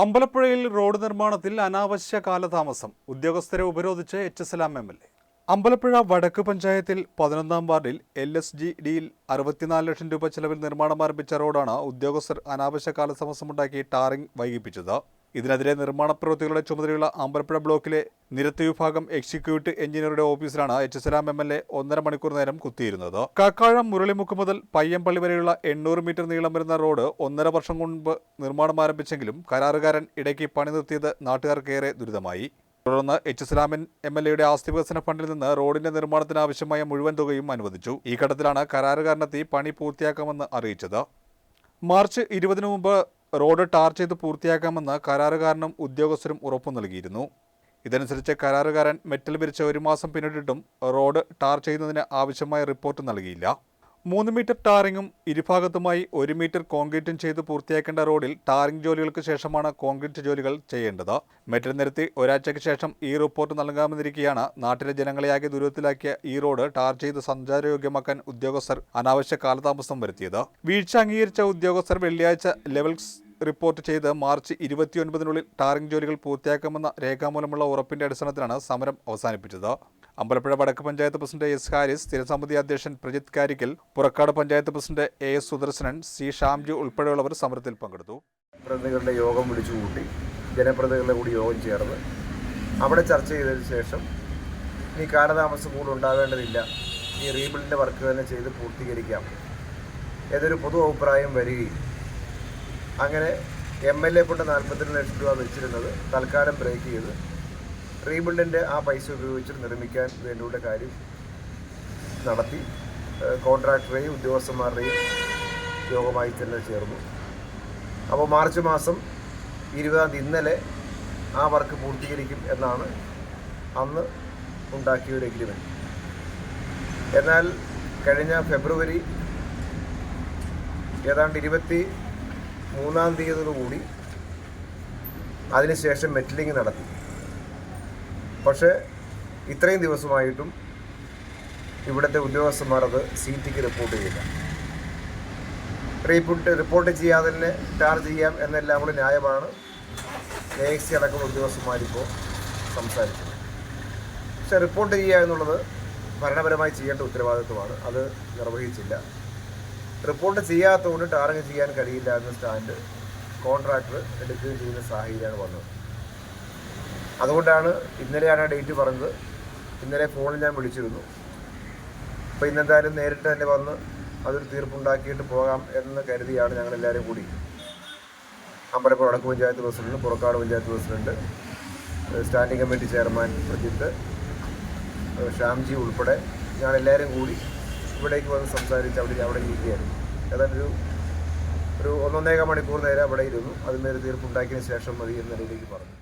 അമ്പലപ്പുഴയിൽ road നിർമ്മാണത്തിൽ അനാവശ്യ കാലതാമസം. ഉദ്യോഗസ്ഥരെ ഉപരോധിച്ച് H Salam M L A. Ambalappuzha വടക്ക് പഞ്ചായത്തിൽ പതിനൊന്നാം വാർഡിൽ എൽ എസ് ജി ഡിയിൽ അറുപത്തിനാല് ലക്ഷം രൂപ ചെലവിൽ നിർമ്മാണം ആരംഭിച്ച റോഡാണ് ഉദ്യോഗസ്ഥർ അനാവശ്യ കാലതാമസമുണ്ടാക്കി ടാറിംഗ് വൈകിപ്പിച്ചത്. ഇതിനെതിരെ നിർമ്മാണ പ്രവൃത്തികളുടെ ചുമതലയുള്ള അമ്പലപ്പുഴ ബ്ലോക്കിലെ നിരത്ത് വിഭാഗം എക്സിക്യൂട്ടീവ് എഞ്ചിനീയറുടെ ഓഫീസിലാണ് H Salam M L A ഒന്നര മണിക്കൂർ നേരം കുത്തിയിരുന്നത്. കാക്കാഴം മുരളിമുക്ക് മുതൽ പയ്യമ്പള്ളി വരെയുള്ള എണ്ണൂറ് മീറ്റർ നീളം വരുന്ന റോഡ് ഒന്നര വർഷം മുൻപ് നിർമ്മാണം ആരംഭിച്ചെങ്കിലും കരാറുകാരൻ ഇടയ്ക്ക് പണി നിർത്തിയത് നാട്ടുകാർക്കേറെ ദുരിതമായി. തുടർന്ന് എച്ച് സലാമൻ എം എൽ എയുടെ ആസ്തി വികസന ഫണ്ടിൽ നിന്ന് റോഡിന്റെ നിർമ്മാണത്തിന് ആവശ്യമായ മുഴുവൻ തുകയും അനുവദിച്ചു. ഈ ഘട്ടത്തിലാണ് കരാറുകാരനെത്തി പണി പൂർത്തിയാക്കാമെന്ന് അറിയിച്ചത്. മാർച്ച് ഇരുപതിനു മുമ്പ് റോഡ് ടാർ ചെയ്ത് പൂർത്തിയാക്കാമെന്ന് കരാറുകാരനും ഉദ്യോഗസ്ഥരും ഉറപ്പു നൽകിയിരുന്നു. ഇതനുസരിച്ച് കരാറുകാരൻ മെറ്റൽ വിരിച്ച് ഒരു മാസം പിന്നിട്ടിട്ടും റോഡ് ടാർ ചെയ്യുന്നതിന് ആവശ്യമായ റിപ്പോർട്ട് നൽകിയില്ല. മൂന്ന് മീറ്റർ ടാറിങ്ങും ഇരുഭാഗത്തുമായി ഒരു മീറ്റർ കോൺക്രീറ്റും ചെയ്ത് പൂർത്തിയാക്കേണ്ട റോഡിൽ ടാറിംഗ് ജോലികൾക്ക് ശേഷമാണ് കോൺക്രീറ്റ് ജോലികൾ ചെയ്യേണ്ടത്. മെറ്റൽ നിരത്തി ഒരാഴ്ചയ്ക്ക് ശേഷം ഈ റിപ്പോർട്ട് നൽകാമെന്നിരിക്കെയാണ് നാട്ടിലെ ജനങ്ങളെയാകെ ദുരിതത്തിലാക്കിയ ഈ റോഡ് ടാർ ചെയ്ത് സഞ്ചാരയോഗ്യമാക്കാൻ ഉദ്യോഗസ്ഥർ അനാവശ്യ കാലതാമസം വരുത്തിയത്. വീഴ്ച അംഗീകരിച്ച ഉദ്യോഗസ്ഥർ വെള്ളിയാഴ്ച ലെവൽസ് റിപ്പോർട്ട് ചെയ്ത് മാർച്ച് ഇരുപത്തിയൊൻപതിനുള്ളിൽ ടാറിംഗ് ജോലികൾ പൂർത്തിയാക്കുമെന്ന രേഖാമൂലമുള്ള ഉറപ്പിന്റെ അടിസ്ഥാനത്തിലാണ് സമരം അവസാനിപ്പിച്ചത്. അമ്പലപ്പുഴ വടക്ക് പഞ്ചായത്ത് പ്രസിഡന്റ് എസ് ഹാരിസ് സ്ഥിരസമിതി അധ്യക്ഷൻ Prajith Karikkal Purakkad panchayat president A S Sudarsanan C Shamju ഉൾപ്പെടെയുള്ളവർ സമരത്തിൽ പങ്കെടുത്തു. പ്രതിനിധികളുടെ യോഗം വിളിച്ചുകൂട്ടി ജനപ്രതിനിധികളുടെ കൂടി യോഗം ചേർന്ന് അവിടെ ചർച്ച ചെയ്തതിന് ശേഷം ഇനി കാലതാമസം കൂടുതൽ ഉണ്ടാവേണ്ടതില്ല ഈ റീബിൽഡിന്റെ വർക്ക് തന്നെ ചെയ്ത് പൂർത്തീകരിക്കാം. ഏതൊരു പൊതു അഭിപ്രായം വരികയും അങ്ങനെ എം എൽ എ കൊണ്ട് നാൽപ്പത്തിരണ്ട് ലക്ഷം രൂപ വെച്ചിരുന്നത് തൽക്കാലം ബ്രേക്ക് ചെയ്ത്. റീബിൽഡിന്റെ ആ പൈസ ഉപയോഗിച്ച് നിർമ്മിക്കാൻ വേണ്ടിയുള്ള കാര്യം നടത്തി. കോൺട്രാക്ടറെയും ഉദ്യോഗസ്ഥന്മാരുടെയും യോഗമായി തന്നെ ചേർന്നു. അപ്പോൾ മാർച്ച് മാസം ഇരുപതാം തീയതി ഇന്നലെ ആ വർക്ക് പൂർത്തീകരിക്കും എന്നാണ് അന്ന് ഉണ്ടാക്കിയ ഒരു എഗ്രിമെന്റ് എന്നാൽ കഴിഞ്ഞ ഫെബ്രുവരി ഏതാണ്ട് ഇരുപത്തി മൂന്നാം തീയതിയോടുകൂടി അതിനുശേഷം മെറ്റലിംഗ് നടത്തി. പക്ഷേ ഇത്രയും ദിവസമായിട്ടും ഇവിടുത്തെ ഉദ്യോഗസ്ഥന്മാർ അത് സി ടിക്ക് റിപ്പോർട്ട് ചെയ്യില്ല. റിപ്പോർട്ട് റിപ്പോർട്ട് ചെയ്യാതെ തന്നെ ചാർജ് ചെയ്യാം എന്നെല്ലാം കൂടി ന്യായമാണ്. എ എക്സ് സി അടക്കമുള്ള ഉദ്യോഗസ്ഥന്മാരിപ്പോൾ സംസാരിച്ചത്. പക്ഷേ റിപ്പോർട്ട് ചെയ്യുക എന്നുള്ളത് ഭരണപരമായി ചെയ്യേണ്ട ഉത്തരവാദിത്വമാണ്. അത് നിർവഹിച്ചില്ല. റിപ്പോർട്ട് ചെയ്യാത്തതുകൊണ്ട് ടാർഗറ്റ് ചെയ്യാൻ കഴിയില്ല എന്ന സ്റ്റാൻഡ് കോൺട്രാക്ടർ എടുക്കുകയും ചെയ്യുന്ന സാഹചര്യമാണ് വന്നത്. അതുകൊണ്ടാണ് ഇന്നലെയാണ് ആ ഡേറ്റ് പറഞ്ഞത്. ഇന്നലെ ഫോണിൽ ഞാൻ വിളിച്ചിരുന്നു. അപ്പോൾ ഇന്നെന്തായാലും നേരിട്ട് തന്നെ വന്ന് അതൊരു തീർപ്പുണ്ടാക്കിയിട്ട് പോകാം എന്ന് കരുതിയാണ് ഞങ്ങളെല്ലാവരും കൂടി. അമ്പലപ്പുഴ വടക്ക് panchayat president Purakkad panchayat president standing committee chairman Prajith Shyamji ഉൾപ്പെടെ ഞങ്ങളെല്ലാവരും കൂടി ഇവിടേക്ക് വന്ന് സംസാരിച്ച് അവിടെ അവിടെ ഇരിക്കുകയായിരുന്നു. ഏതാണ്ട് ഒരു ഒരു ഒന്നൊന്നേക മണിക്കൂർ നേരം അവിടെ ഇരുന്നു. അതിന്മേൽ തീർപ്പുണ്ടാക്കിയതിന് ശേഷം മതി എന്ന രീതിക്ക് പറഞ്ഞു.